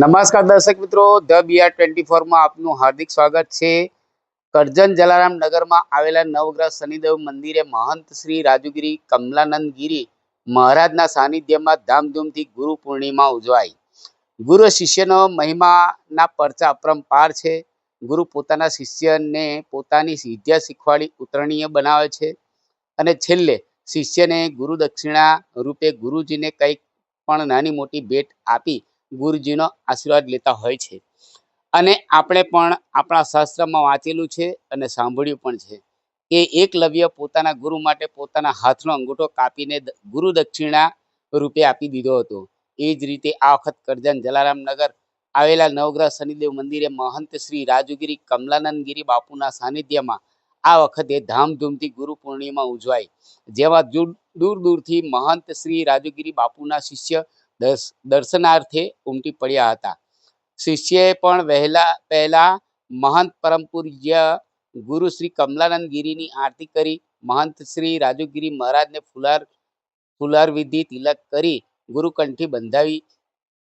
નમસ્કાર દર્શક મિત્રો, ધ બીઆર ટ્વેન્ટી ફોરમાં આપનું હાર્દિક સ્વાગત છે. કરજણ જલારામ નગરમાં આવેલા નવગ્રહ શનિદેવ મંદિરે મહંત શ્રી રાજુગીરી કમલાનંદ ગીરી મહારાજના સાનિધ્યમાં ધામધૂમથી ગુરુ પૂર્ણિમા ઉજવાઈ. ગુરુ શિષ્યનો મહિમાના પરચા અપરંપાર છે. ગુરુ પોતાના શિષ્યને પોતાની વિદ્યા શીખવાડી ઉતરણીય બનાવે છે. અને છેલ્લે શિષ્યને ગુરુ દક્ષિણા રૂપે ગુરુજીને કંઈક પણ નાની મોટી ભેટ આપી ગુરુજીનો આશીર્વાદ લેતા હોય છે. અને આપણે પણ આપણા શાસ્ત્રમાં વાંચેલું છે અને સાંભળ્યું પણ છે. કે એકલવ્ય પોતાના ગુરુ માટે પોતાના હાથનો અંગૂઠો કાપીને ગુરુ દક્ષિણા રૂપે આપી દીધો હતો. એ જ રીતે આ વખત કરજણ જલારામ આવેલા નવગ્રહ શનિદેવ મંદિરે મહંત શ્રી રાજુગીરી કમલાનંદગીરી બાપુના સાનિધ્યમાં આ વખતે ધામધૂમથી ગુરુ પૂર્ણિમા ઉજવાય જેમાં દૂર દૂરથી મહંત શ્રી રાજુગીરી બાપુના શિષ્ય દર્શ- દર્શનાર્થે ઉમટી પડ્યા હતા. શિષ્યએ પણ વહેલા પહેલા મહંત પરમ ગુરુ શ્રી કમલાનંદ ગીરીની આરતી કરી. મહંત શ્રી રાજુગીરી મહારાજને ફુલાર ફુલાર વિધિ તિલક કરી ગુરુકંઠી બંધાવી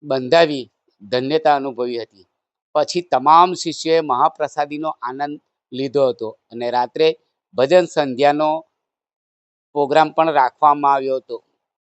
બંધાવી ધન્યતા અનુભવી હતી. પછી તમામ શિષ્યોએ મહાપ્રસાદીનો આનંદ લીધો હતો અને રાત્રે ભજન સંધ્યાનો પ્રોગ્રામ પણ રાખવામાં આવ્યો હતો.